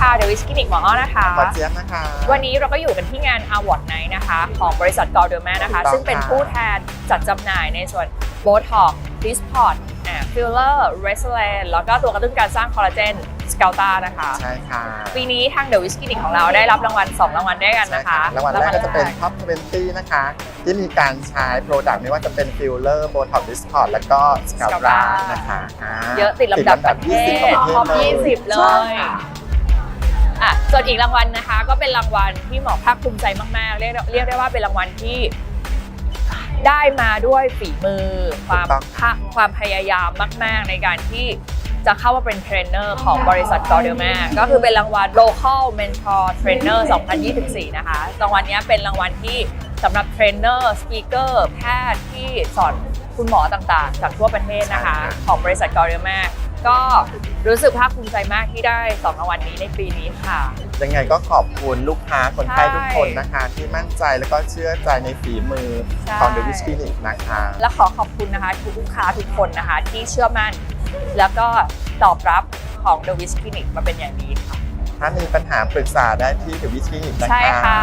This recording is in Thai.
ค่ะ เดวิสกินิกหมออ้อนะคะหมอเจี๊ยบนะคะ วันนี้เราก็อยู่กันที่งาน Award Night นะคะ ของบริษัท g o l d e r m a n นะคะถูกต้องซึ่งเป็นค่ะผู้แทนจัดจำหน่ายในส่วน Botox d i s p o t Filler r e s l a n แล้วก็ตัวกระตุ้นการสร้างคอลลาเจน s c a l t a นะคะ ใช่ค่ะ ปีนี้ทางเดวิสกินิกของเราได้รับรางวัล 2 รางวัลด้วยกันนะคะใช่รางวัลแรกก็จะเป็น Top 20 นะคะ ที่มีการใช้โปรดักต์ไม่ว่าจะเป็นฟิลเลอร์โบท็อกดิสคอร์แล้วก็สกา Scalpa บรานะคะาเยอะติดลำดับประเทศ20ของท็อปประเทศ20 เลใช่ยค่ะ อะส่วนอีกรางวัลนะคะ ก็เป็นรางวัลที่หมอภาคภูมิใจมากๆ เรียกเรียกได้ว่าเป็นรางวัลที่ได้มาด้วยฝีมือ ความถูกต้องภาความพยายามมาก ๆ ในการที่จะเข้ามาเป็นเทรนเนอร์ของบริษัท g o r d e r m a ก็คือเป็นรางวัล Local Mentor Trainer 2024 นะคะ รางวัลนี้เป็นรางวัลที่สำหรับเทรนเนอร์สปีกเกอร์แพทย์ที่สอนคุณหมอต่างๆ จากทั่วประเทศนะคะใช่ค่ะของบริษัท g o r d e r m a ก็รู้สึกภาคภูมิใจมากที่ได้สองรางวัลนี้ในปีนี้ค่ะ ยังไงก็ขอบคุณลูกค้าคนไข้ใช่ทุกคนนะคะ ที่มั่นใจแล้วก็เชื่อใจในฝีมือใช่ของ The Wish Clinic นะคะ และขอขอบคุณนะคะทุกลูกค้าทุกคนนะคะ ที่เชื่อมั่น แล้วก็ตอบรับของ The Wish Clinic มาเป็นอย่างดีค่ะ ถ้ามีปัญหาปรึกษาได้ที่ The Wish Clinic นะคะใช่ค่ะ